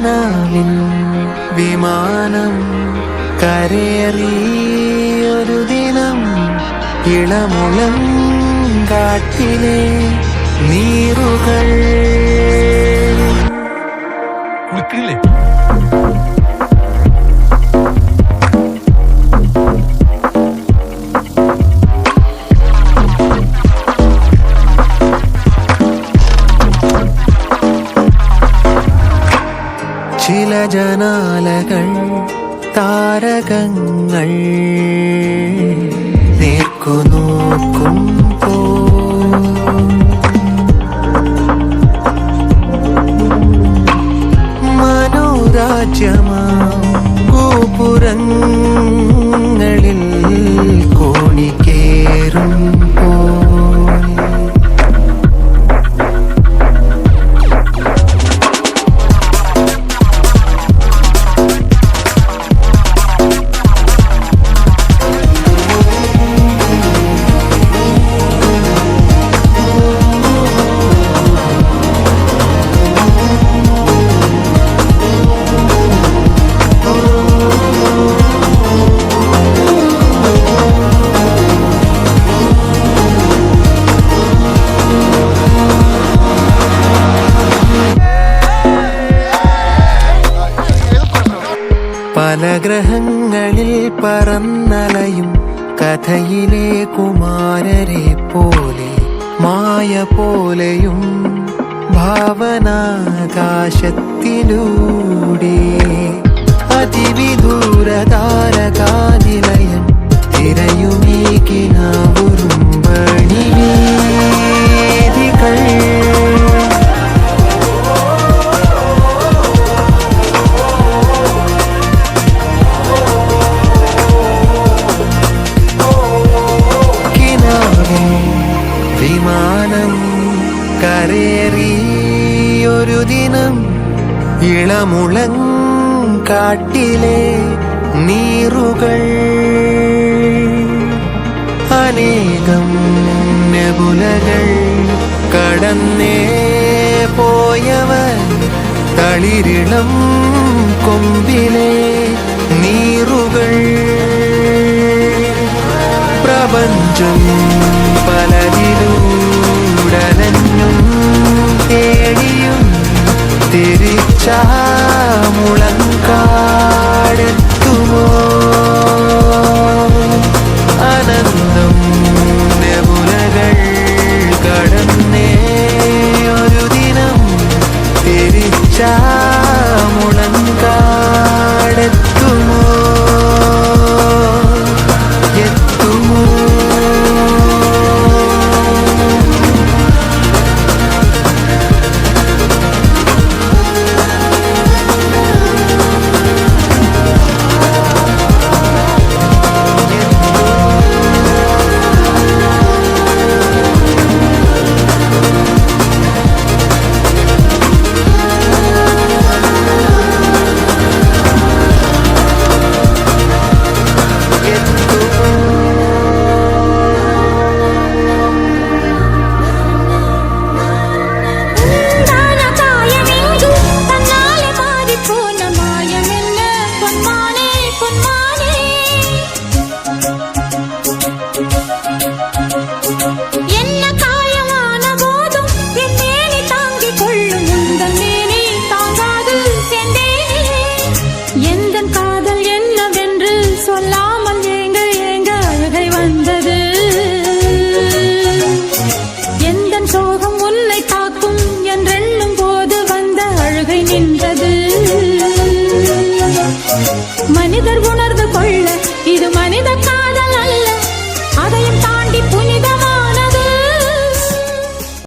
കിനാവിൻ വിമാനം കരയറിയൊരു ദിനം ഇളമുളം കാട്ടിലെ നീറുകൾ ചില ജനാലകൾ താരകങ്ങൾ നേർക്കു മനോരാജ്യമാ ഗോപുരങ്ങളിൽ പല ഗ്രഹങ്ങളിൽ പറന്നലയും കഥയിലെ കുമാരരെ പോലെ മായ പോലെയും ഭാവനാകാശത്തിലൂടെ. അതിവിദൂരതാരകാനിലയം തിരയുമീകിനാവുരു വിമാനം കരേറിയൊരു ദിനം ഇളമുളങ്കാട്ടിലെ നീറുകൾ. അനേകം നെബുലകൾ കടന്നേ പോയവൻ തളിരിളം കൊമ്പിലെ നീറുകൾ. പ്രപഞ്ചം തിരിച്ചാ മുളങ്കാടെത്തുമോ? மனிதர் உணர்ந்து கொள்ள இது மனித